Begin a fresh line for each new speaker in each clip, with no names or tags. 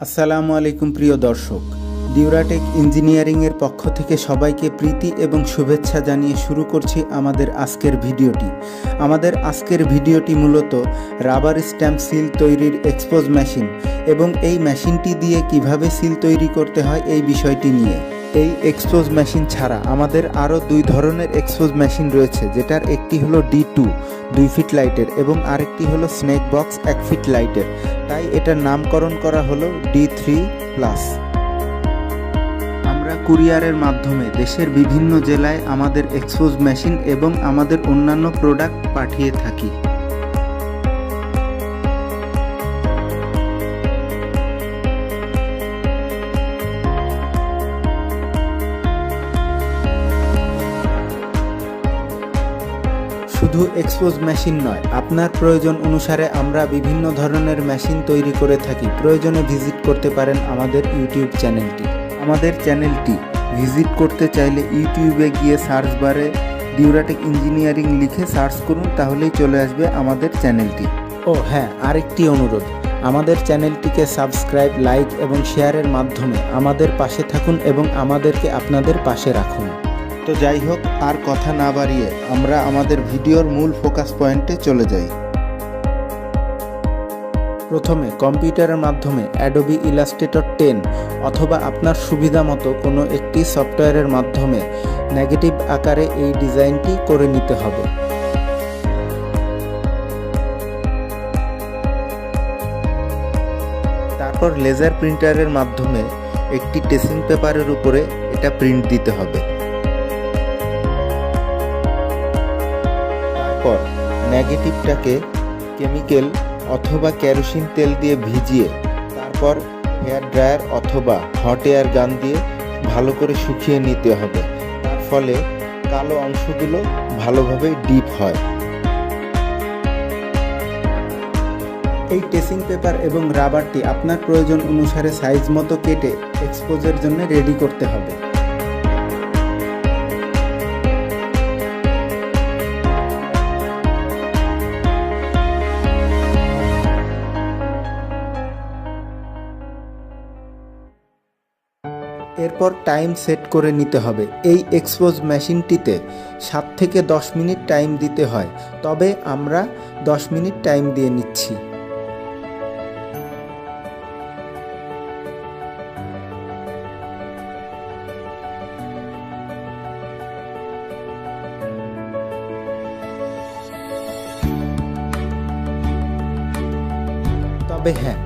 আসসালামু আলাইকুম প্রিয় দর্শক। ডিউরাটেক ইঞ্জিনিয়ারিংয়ের পক্ষ থেকে সবাইকে প্রীতি এবং শুভেচ্ছা জানিয়ে শুরু করছি আমাদের আজকের ভিডিওটি। আমাদের আজকের ভিডিওটি মূলত রাবার স্ট্যাম্প সিল তৈরির এক্সপোজ মেশিন এবং এই মেশিনটি দিয়ে কীভাবে সিল তৈরি করতে হয় এই বিষয়টি নিয়ে। এই এক্সপোজ মেশিন ছাড়া আমাদের আরও দুই ধরনের এক্সপোজ মেশিন রয়েছে, যেটার একটি হলো ডি টু দুই ফিট লাইটের, এবং আরেকটি হলো স্নেক বক্স এক ফিট লাইটের। তাই এটার নামকরণ করা হলো ডি থ্রি প্লাস আমরা কুরিয়ারের মাধ্যমে দেশের বিভিন্ন জেলায় আমাদের এক্সপোজ মেশিন এবং আমাদের অন্যান্য প্রোডাক্ট পাঠিয়ে থাকি। শুধু এক্সপোজ মেশিন নয়, আপনার প্রয়োজন অনুসারে আমরা বিভিন্ন ধরনের মেশিন তৈরি করে থাকি। প্রয়োজনে ভিজিট করতে পারেন আমাদের ইউটিউব চ্যানেলটি আমাদের চ্যানেলটি ভিজিট করতে চাইলে ইউটিউবে গিয়ে সার্চ বারে ডিউরাটেক ইঞ্জিনিয়ারিং লিখে সার্চ করুন, তাহলেই চলে আসবে আমাদের চ্যানেলটি ও হ্যাঁ আরেকটি অনুরোধ। আমাদের চ্যানেলটিকে সাবস্ক্রাইব লাইক এবং শেয়ারের মাধ্যমে আমাদের পাশে থাকুন এবং আমাদেরকে আপনাদের পাশে রাখুন। তো যাই হোক, আর কথা না বাড়িয়ে আমরা আমাদের ভিডিওর মূল ফোকাস পয়েন্টে চলে যাই। প্রথমে কম্পিউটারের মাধ্যমে অ্যাডোবি ইলাস্ট্রেটর টেন অথবা আপনার সুবিধা মতো কোনো একটি সফটওয়্যারের মাধ্যমে নেগেটিভ আকারে এই ডিজাইনটি করে নিতে হবে। তারপর লেজার প্রিন্টারের মাধ্যমে একটি টেসিং পেপারের উপরে এটা প্রিন্ট দিতে হবে। তারপর নেগেটিভটাকে কেমিক্যাল অথবা কেরোসিন তেল দিয়ে ভিজিয়ে তারপর হেয়ার ড্রায়ার অথবা হট এয়ার গান দিয়ে ভালো করে শুকিয়ে নিতে হবে। তার ফলে কালো অংশগুলো ভালোভাবে ডিপ হয়। এই টেসিং পেপার এবং রাবারটি আপনার প্রয়োজন অনুসারে সাইজ মতো কেটে এক্সপোজের জন্য রেডি করতে হবে। এরপর টাইম সেট করে নিতে হবে। এই এক্সপোজ মেশিনটিতে সাত থেকে দশ মিনিট টাইম দিতে হয়। তবে আমরা দশ মিনিট টাইম দিয়ে নিচ্ছি। তবে হ্যাঁ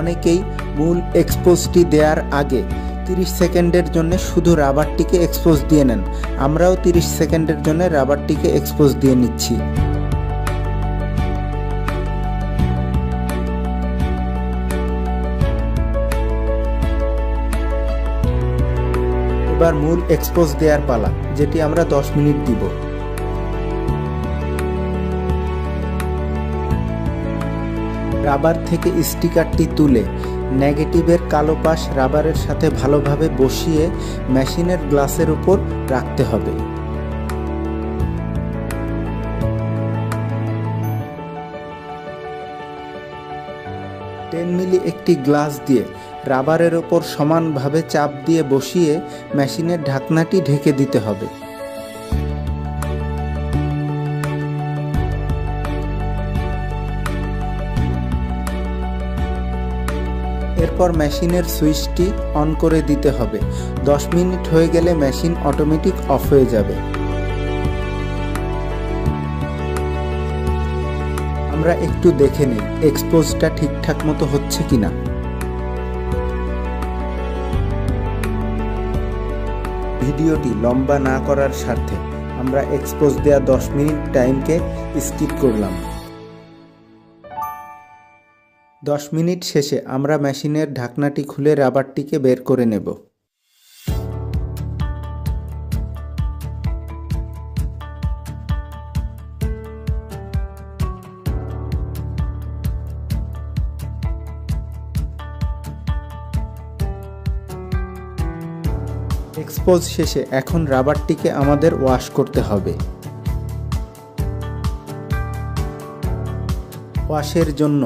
অনেকেই মূল এক্সপোজটি দেওয়ার আগে 30 সেকেন্ডের জন্য শুধু রাবারটিকে এক্সপোজ দিয়ে নেন। আমরাও 30 সেকেন্ডের জন্য রাবারটিকে এক্সপোজ দিয়ে নিচ্ছি। এবার মূল এক্সপোজ দেওয়ার পালা, যেটি আমরা 10 মিনিট দিব। রাবার থেকে স্টিকারটি তুলে নেগেটিভের কালো পাশ রাবারের সাথে ভালোভাবে বসিয়ে মেশিনের গ্লাসের উপর রাখতে হবে। টেন মিলি একটি গ্লাস দিয়ে রাবারের ওপর সমানভাবে চাপ দিয়ে বসিয়ে মেশিনের ঢাকনাটি ঢেকে দিতে হবে। এরপর মেশিনের সুইচটি অন করে দিতে হবে। 10 মিনিট হয়ে গেলে মেশিন অটোমেটিক অফ হয়ে যাবে। আমরা একটু দেখে নিই, এক্সপোজটা ঠিকঠাক মতো হচ্ছে কিনা। ভিডিওটি লম্বা না করার স্বার্থে আমরা এক্সপোজ দেওয়া 10 মিনিট টাইমকে স্কিপ করলাম। দশ মিনিট শেষে আমরা মেশিনের ঢাকনাটি খুলে রাবারটিকে বের করে নেব। এক্সপোজ শেষে এখন রাবারটিকে আমাদের ওয়াশ করতে হবে। ওয়াশের জন্য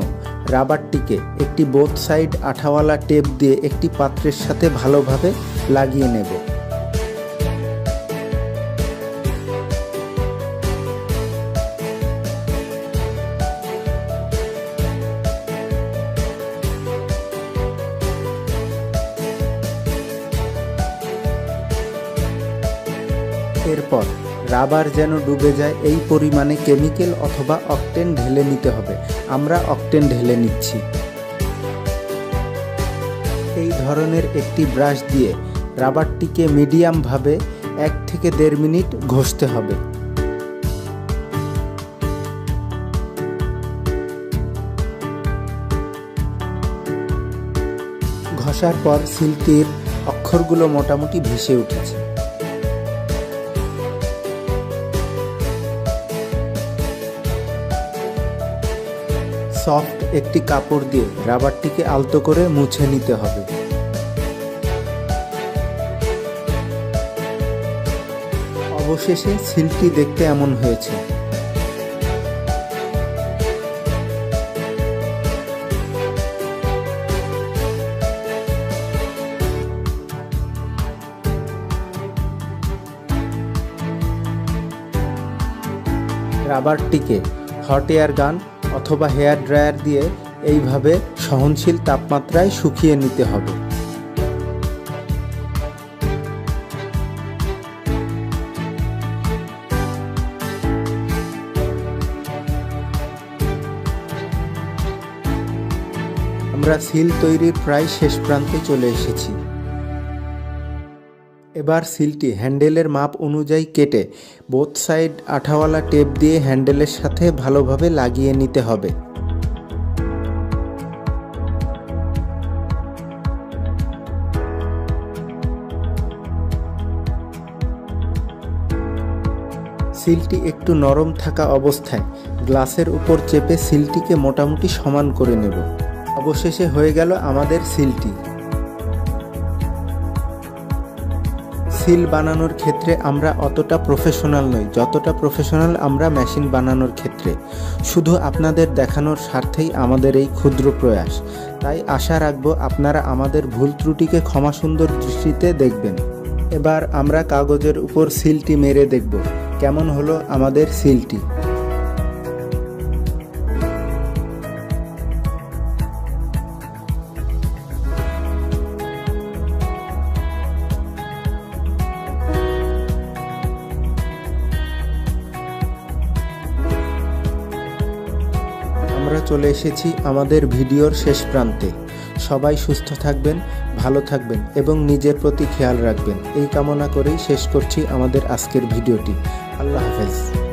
রাবারটিকে একটি বোথ সাইড আঠাওয়ালা টেপ দিয়ে একটি পাত্রের সাথে ভালোভাবে লাগিয়ে নেব। রাবার যেন ডুবে যায়, এই পরিমাণে কেমিক্যাল অথবা অকটেন ঢেলে নিতে হবে। আমরা অকটেন ঢেলে নিচ্ছি। এই ধরনের একটি ব্রাশ দিয়ে রাবারটিকে মিডিয়ামভাবে এক থেকে দেড় মিনিট ঘষতে হবে। ঘষার পর সিল্কটির অক্ষরগুলো মোটামুটি ভেসে উঠেছে। সফট একটি কাপড় দিয়ে রাবারটিকে আলতো করে মুছে নিতে হবে। অবশেষে সিলটি দেখতে এমন হয়েছে। রাবারটিকে হট এয়ার গান অথবা হেয়ার ড্রায়ার দিয়ে এইভাবে সহনশীল তাপমাত্রায় শুকিয়ে নিতে হবে। আমরা সিল তৈরির প্রায় শেষ প্রান্তে চলে এসেছি। এবার সিলটি হ্যান্ডেলের মাপ অনুযায়ী কেটে বোথ সাইড আঠাওয়ালা টেপ দিয়ে হ্যান্ডেলের সাথে ভালোভাবে লাগিয়ে নিতে হবে। সিলটি একটু নরম থাকা অবস্থায় গ্লাসের উপর চেপে সিলটিকে মোটামুটি সমান করে নেব। অবশেষে হয়ে গেল আমাদের সিলটি। সিল বানানোর ক্ষেত্রে আমরা অতটা প্রফেশনাল নই, যতটা প্রফেশনাল আমরা মেশিন বানানোর ক্ষেত্রে। শুধু আপনাদের দেখানোর স্বার্থেই আমাদের এই ক্ষুদ্র প্রয়াস। তাই আশা রাখব আপনারা আমাদের ভুল ত্রুটিকে ক্ষমা সুন্দর দৃষ্টিতে দেখবেন। এবার আমরা কাগজের উপর সিলটি মেরে দেখব, কেমন হলো আমাদের সিলটি। আমরা চলে এসেছি আমাদের ভিডিওর শেষ প্রান্তে। সবাই সুস্থ থাকবেন, ভালো থাকবেন এবং নিজের প্রতি খেয়াল রাখবেন। এই কামনা করেই শেষ করছি আমাদের আজকের ভিডিওটি। আল্লাহ হাফেজ।